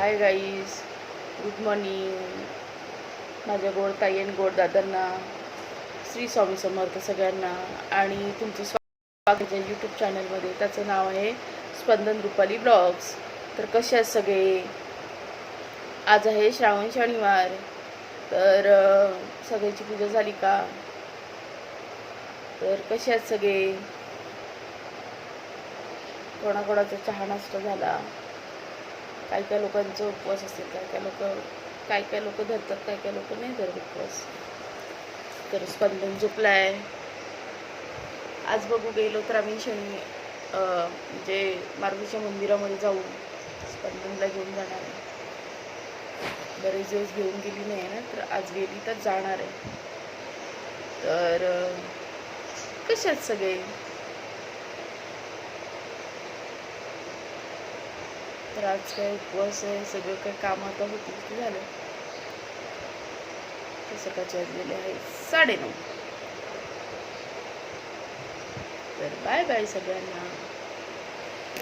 Hi guys good morning माझ्या गोड ताई आणि गोड दादांना श्री स्वामी समर्थ सगळ्यांना आणि तुमचं स्वागत आहे यूट्यूब चॅनलमध्ये त्याचं नाव आहे स्पंदन रुपाली ब्लॉग्स. तर कसे आहेत सगळे? आज आहे श्रावण शनिवार. तर सगळ्याची पूजा झाली का? तर कसे आहेत सगळे? कोणाकोणाचा चहा नाश्ता झाला? काय काय लोकांचं उपवास असते काय काय लोक काय काय लोक धरतात काय काय लोक नाही धरत उपवास. तर स्पंदन झोपलाय. आज बघू गेलो तर आम्ही शनी म्हणजे मारुतीच्या मंदिरामध्ये जाऊ स्पंदनला घेऊन जाणार आहे. बरेच दिवस घेऊन गेली नाही ना तर आज गेली तर जाणार आहे. तर कशात कसे आहेत सगळे? तर आज काय उपवास आहे सगळं काय काम आता होतील ते झालं. ते सकाळचे वाजलेले आहे साडेनऊ. तर बाय बाय सगळ्यांना.